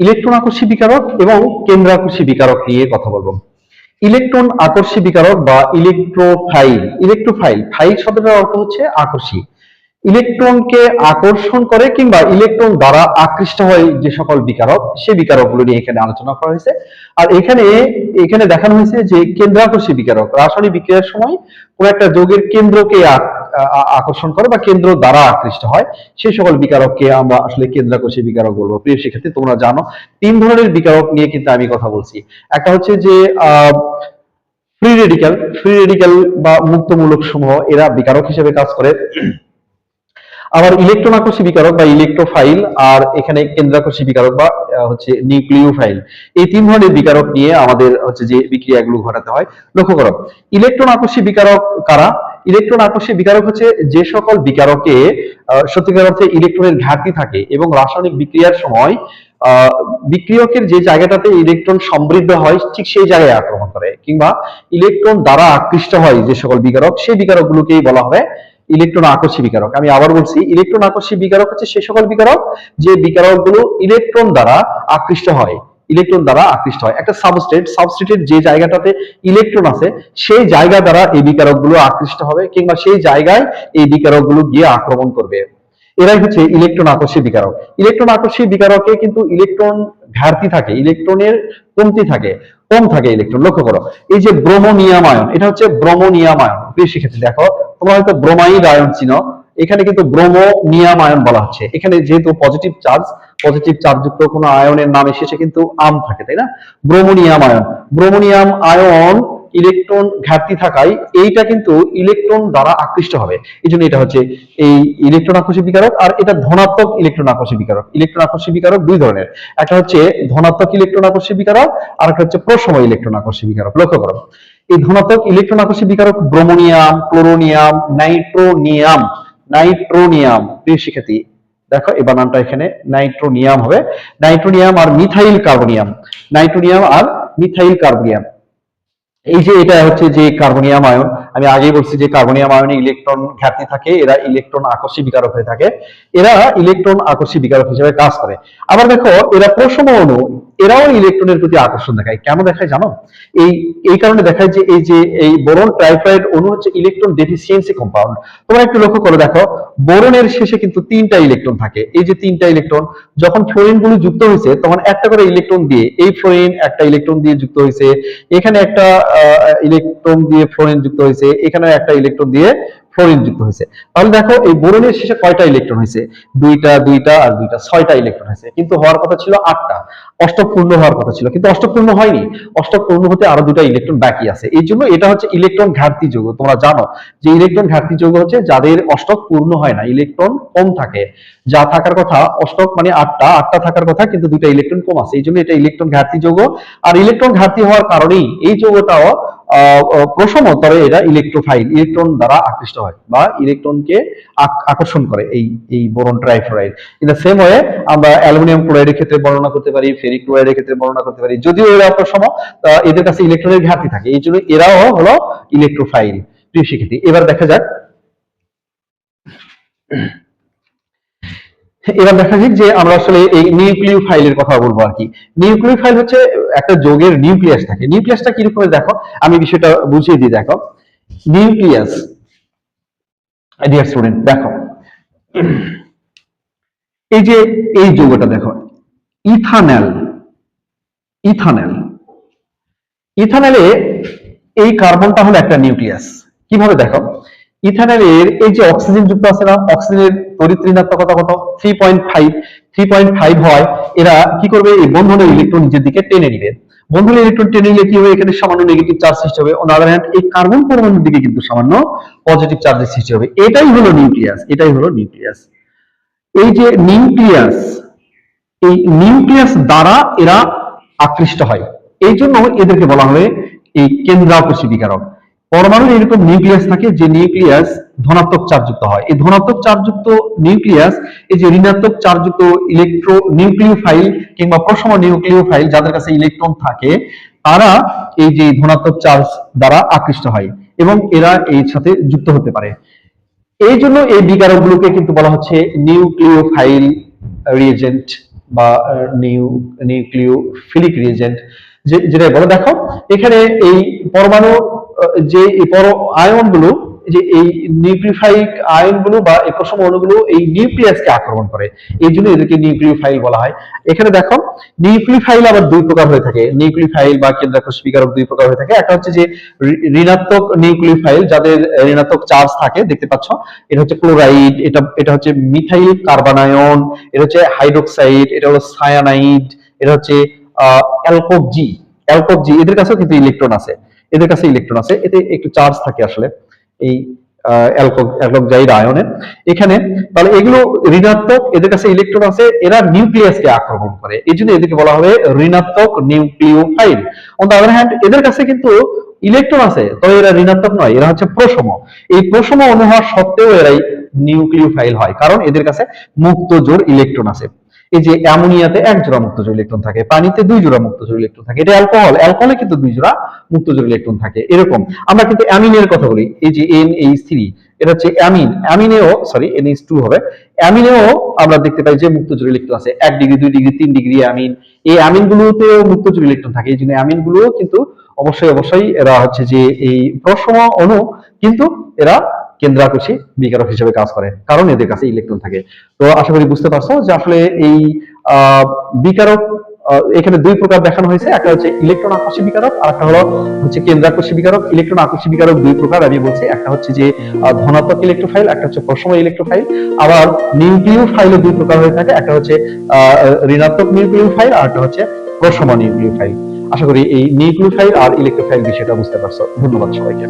Electron আকর্ষী বিকারক এবং কেন্দ্রাকর্ষী বিকারক নিয়ে কথা বলব। ইলেকট্রন আকর্ষী বিকারক বা ইলেকট্রোফাইল ইলেকট্রোফাইল, ফাইল শব্দটার অর্থ হচ্ছে আকর্ষী। ইলেকট্রনকে আকর্ষণ করে কিংবা ইলেকট্রন দ্বারা আকৃষ্ট হয় যে সকল বিকারক সেই বিকারকগুলো নিয়ে এখানে আলোচনা করা হয়েছে। আর এখানে এখানে দেখানো হয়েছে যে কেন্দ্রাকর্ষী বিকারক, রাসায়নিক বিক্রিয়ার সময় কোন একটা যোগের কেন্দ্রকে আকর্ষণ করে বা কেন্দ্র দ্বারা আকৃষ্ট হয়, সেই সকল বিকারককে আমরা আসলে কেন্দ্রাকর্ষী বিকারক বলব। প্রিয় শিক্ষার্থী, তোমরা জানো, তিন ধরনের বিকারক নিয়ে কিন্তু আমি কথা বলছি। একটা হচ্ছে যে ফ্রি রেডিক্যাল ফ্রি রেডিক্যাল বা মুক্তমূলক সমূহ, এরা বিকারক হিসেবে কাজ করে। আবার ইলেকট্রন আকর্ষী বিকারক বা ইলেকট্রোফাইল, আর এখানে কেন্দ্রাকর্ষী বিকারক বা হচ্ছে নিউক্লিওফাইল। এই তিন ধরনের বিকারক নিয়ে আমাদের হচ্ছে যে বিক্রিয়াগুলো ঘটাতে হয়। লক্ষ্য করো ইলেকট্রন আকর্ষী বিকারক কারা? ইলেকট্রন আকর্ষী বিকারক হচ্ছে যে সকল বিকারকে সত্যিকার অর্থে ইলেকট্রনের ঘাটতি থাকে এবং রাসায়নিক বিক্রিয়ার সময় বিক্রিয়কের যে জায়গাটাতে ইলেকট্রন সমৃদ্ধ হয়, ঠিক সেই জায়গায় আক্রমণ করে কিংবা ইলেকট্রন দ্বারা আকৃষ্ট হয় যে সকল বিকারক, সেই বিকারকগুলোকেই বলা হবে ইলেকট্রন আকর্ষী বিকারক। আমি আবার বলছি, ইলেকট্রন আকর্ষী বিকারক হচ্ছে সে সকল বিকারক যে বিকারকগুলো ইলেকট্রন দ্বারা আকৃষ্ট হয়। ইলেকট্রন দ্বারা আকৃষ্ট হয়। একটা সাবস্টেট সাবস্টেটের যে জায়গাটাতে ইলেকট্রন আছে, সেই জায়গা দ্বারা এই বিকারকগুলো আকৃষ্ট হবে কিংবা সেই জায়গায় এই বিকারকগুলো গিয়ে আক্রমণ করবে। এরাই হচ্ছে ইলেকট্রন আকর্ষী বিকারক। ইলেকট্রন আকর্ষী বিকারকে কিন্তু ইলেকট্রন ঘাটতি থাকে ইলেকট্রনের কমতি থাকে, কম থাকে ইলেকট্রন লক্ষ্য করো, এই যে ব্রোমোনিয়াম আয়ন এটা হচ্ছে ব্রোমোনিয়াম আয়ন প্রিয় শিক্ষার্থী দেখো, তোমরা হয়তো ব্রোমাইড আয়ন চিনো এখানে কিন্তু ব্রোমোনিয়াম আয়ন বলা হচ্ছে। এখানে যেহেতু পজিটিভ চার্জ পজিটিভ চার্জ যুক্ত কোনো আয়নের নামে শেষে কিন্তু আম থাকে, তাই না? Bromonium ion bromonium ion electron ঘাটতি থাকায় এইটা কিন্তু ইলেকট্রন দ্বারা আকৃষ্ট হবে। এই জন্য এটা হচ্ছে এই ইলেকট্রন আকর্ষী বিকারক আর এটা ধনাত্মক ইলেকট্রন আকর্ষী বিকারক। ইলেকট্রন আকর্ষী বিকারক দুই ধরনের। একটা হচ্ছে ধনাত্মক ইলেকট্রন আকর্ষী বিকারক, আর একটা হচ্ছে প্রসম ইলেকট্রন আকর্ষী বিকারক। লক্ষ্য করো। এই ধনাত্মক ইলেকট্রন আকর্ষী বিকারক ব্রোমোনিয়াম ক্লোরোনিয়াম নাইট্রোনিয়াম নাইট্রোনিয়াম। প্রিয় শিক্ষার্থী, দেখো এই বানানটা এখানে, নাইট্রোনিয়াম হবে। নাইট্রোনিয়াম আর মিথাইল কার্বনিয়াম। নাইট্রোনিয়াম আর মিথাইল কার্বনিয়াম। এই যে এটা হচ্ছে যে কার্বনিয়াম আয়ন আমি আগেই বলছি যে কার্বনিয়াম আয়নে ইলেকট্রন ঘাটতি থাকে, এরা ইলেকট্রন আকর্ষী বিকারক হয়ে থাকে, এরা ইলেকট্রন আকর্ষী বিকারক হিসেবে কাজ করে। আবার দেখো, এরা প্রসম অণু, এরাও ইলেকট্রনের প্রতি আকর্ষণ দেখায়। কেন দেখায় জানো? এই এই কারণে দেখায় যে, এই যে, এই বোরন ট্রাইফ্লয়েড অণু হচ্ছে ইলেকট্রন ডেফিসিয়েন্সি কম্পাউন্ড। তোমরা একটু লক্ষ্য করে দেখো, বোরনের শেষে কিন্তু তিনটা ইলেকট্রন থাকে। এই যে তিনটা ইলেকট্রন, যখন ফ্লোরিনগুলো যুক্ত হয়েছে, তখন একটা করে ইলেকট্রন দিয়ে, এই ফ্লোরিন একটা ইলেকট্রন দিয়ে যুক্ত হয়েছে, এখানে একটা ইলেকট্রন দিয়ে ফ্লোরিন যুক্ত হয়েছে। এখানে একটা ইলেকট্রন দিয়ে ফ্লোরিন যুক্ত হয়েছে। তাহলে দেখো, এই বোরনের শেষে কয়টা ইলেকট্রন হয়েছে? দুইটা দুইটা আর দুইটা, ছয়টা ইলেকট্রন হয়েছে। কিন্তু হওয়ার কথা ছিল আটটা। অষ্টক পূর্ণ হওয়ার কথা ছিল। কিন্তু অষ্টক পূর্ণ হয়নি। অষ্টক পূর্ণ হতে আরও দুটা ইলেকট্রন বাকি আছে। এই জন্য এটা হচ্ছে ইলেকট্রন ঘাটতি যৌগ। তোমরা জানো যে ইলেকট্রন ঘাটতি যৌগ হচ্ছে যাদের অষ্টক পূর্ণ হয় না। ইলেকট্রন কম থাকে। যা থাকার কথা, অষ্টক মানে আটটা। আটটা থাকার কথা, কিন্তু দুইটা ইলেকট্রন কম আছে। এই জন্য এটা ইলেকট্রন ঘাটতি যৌগ। আর ইলেকট্রন ঘাটতি হওয়ার কারণেই এই যৌগটাও তবে এটা ইলেকট্রোফাইল ইলেকট্রন দ্বারা আকৃষ্ট হয় বা ইলেকট্রনকে আকর্ষণ করে এই এই boron trifluoride in the same way আমরা অ্যালুমিনিয়াম ক্লোরাইডের ক্ষেত্রে বর্ণনা করতে পারি ফেরিক ক্লোরাইডের ক্ষেত্রে বর্ণনা করতে পারি। যদিও এরা প্রসম আহ, এদের কাছে ইলেকট্রনের ঘাটতি থাকে এই জন্য এরাও হলো ইলেকট্রোফাইল প্রিয় শিক্ষার্থী এবার দেখা যাক। এবার দেখা যাক যে আমরা আসলে এই নিউক্লিও ফাইলের কথা বলব আর কি। নিউক্লিও ফাইল হচ্ছে একটা যোগের নিউক্লিয়াস থাকে। নিউক্লিয়াসটা কীরকম দেখো? আমি বিষয়টা বুঝিয়ে দিই, দেখো। নিউক্লিয়াস ডিয়ার স্টুডেন্ট দেখো। এই যে এই যৌগটা দেখো ইথানল ইথানল ইথানলে এই কার্বনটা হলো একটা নিউক্লিয়াস কীভাবে দেখো? ইথানলের এই যে অক্সিজেন যুক্ত আছে না, অক্সিজেনের তড়িৎ ঋণাত্মকতা কত? Three point five three point five হয়। এরা কি করবে? এই বন্ধনের ইলেকট্রন নিজের দিকে টেনে নিবে। বন্ধনের ইলেকট্রন টেনে নিলে কি হবে? এখানে সামান্য নেগেটিভ চার্জ সৃষ্টি হবে। অন আদার হ্যান্ড এই কার্বন পরমাণুর দিকে কিন্তু সামান্য পজিটিভ চার্জের সৃষ্টি হবে। এটাই হলো নিউক্লিয়াস এটাই হলো নিউক্লিয়াস এই যে নিউক্লিয়াস এই নিউক্লিয়াস দ্বারা এরা আকৃষ্ট হয়। এই জন্য এদেরকে বলা হবে এই কেন্দ্রাকর্ষী বিকারক। পরমাণুর এরকম নিউক্লিয়াস থাকে যে নিউক্লিয়াস ধনাত্মক চার্জযুক্ত হয়। এই ধনাত্মক চার্জযুক্ত নিউক্লিয়াস, এই যে ঋণাত্মক চার্জযুক্ত ইলেকট্রো নিউক্লিওফাইল কিংবা প্রসম নিউক্লিওফাইল যাদের কাছে ইলেকট্রন থাকে, তারা এই যে ধনাত্মক চার্জ দ্বারা আকৃষ্ট হয় এবং এরা এর সাথে যুক্ত হতে পারে। এই জন্য এই বিকারকগুলোকে কিন্তু বলা হচ্ছে নিউক্লিওফাইল রিয়েজেন্ট বা নিউ নিউক্লিওফিলিক রিয়েজেন্ট যেটাই বলো, দেখো, এখানে এই পরমাণু যে পর আয়নগুলো যে এই নিউক্লিওফাইক আয়নগুলো বা এই প্রসম অণুগুলো এই নিউক্লিয়াসকে আক্রমণ করে। এই জন্য এদেরকে নিউক্লিওফাইল বলা হয়। এখানে দেখো, নিউক্লিওফাইল আবার দুই প্রকার হয়ে থাকে। নিউক্লিওফাইল বা কেন্দ্রাকোষ বিকারক দুই প্রকার হয়ে থাকে। একটা হচ্ছে যে ঋণাত্মক নিউক্লিওফাইল, যাদের ঋণাত্মক চার্জ থাকে, দেখতে পাচ্ছ? এটা হচ্ছে ক্লোরাইড, এটা এটা হচ্ছে মিথাইল কার্বানায়ন, এটা হচ্ছে হাইড্রোক্সাইড, এটা হলো সায়ানাইড, এটা হচ্ছে অ্যালকোভ জি। অ্যালকোভ জি, এদের কাছেও কিন্তু ইলেকট্রন আছে। এদের কাছে ইলেকট্রন আছে, এতে একটু চার্জ থাকে আসলে এই অ্যালকোজাইড আয়নের এখানে তাহলে এগুলো ঋণাত্মক, এদের কাছে ইলেকট্রন আছে, এরা নিউক্লিয়াসকে আক্রমণ করে। এই জন্য এদেরকে বলা হবে ঋণাত্মক nucleophile on the other hand এদের কাছে কিন্তু ইলেকট্রন আছে, তবে এরা ঋণাত্মক নয়, এরা হচ্ছে প্রসম এই প্রসম হওয়া সত্ত্বেও এরাই নিউক্লিওফাইল হয়, কারণ এদের কাছে মুক্ত জোর ইলেকট্রন আছে। এই যে অ্যামোনিয়াতে এক জোড়া মুক্ত জোড় ইলেকট্রন থাকে, পানিতে দুই জোড়া মুক্ত জোড় ইলেকট্রন থাকে, এটা অ্যালকোহল, অ্যালকোহলে কিন্তু দুই জোড়া মুক্ত জোড় ইলেকট্রন থাকে, এরকম। আমরা কিন্তু অ্যামিনের কথা বলি, এই যে এন এইচ থ্রি, এটা হচ্ছে অ্যামিন, অ্যামিনেও, সরি এন এইচ টু হবে, অ্যামিনেও আমরা দেখতে পাই যে মুক্ত জোড় ইলেকট্রন আছে, এক ডিগ্রি, দুই ডিগ্রি, তিন ডিগ্রি অ্যামিন, এই অ্যামিন গুলোতেও মুক্ত জোড় ইলেকট্রন থাকে, এই জন্য অ্যামিন গুলোও কিন্তু অবশ্যই অবশ্যই এরা হচ্ছে যে এই প্রসম অণু কিন্তু এরা কেন্দ্রাকোষী বিকারক হিসেবে কাজ করে, কারণ এদের কাছে ইলেকট্রন থাকে। তো আশা করি বুঝতে পারছ যে আসলে এই বিকারক এখানে দুই প্রকার দেখানো হয়েছে। একটা হচ্ছে ইলেকট্রন আকর্ষী বিকারক, আর একটা হলো হচ্ছে কেন্দ্রাকর্ষী বিকারক। ইলেকট্রন আকর্ষী বিকারক দুই প্রকার আমি বলছি। একটা হচ্ছে যে ধনাত্মক ইলেকট্রোফাইল একটা হচ্ছে প্রসম ইলেকট্রোফাইল আবার নিউক্লিওফাইলও দুই প্রকার হয়ে থাকে। একটা হচ্ছে ঋণাত্মক নিউক্লিওফাইল আর একটা হচ্ছে প্রসম নিউক্লিওফাইল আশা করি এই নিউক্লিওফাইল আর ইলেকট্রোফাইল বিষয়টা বুঝতে পারছ। ধন্যবাদ সবাইকে।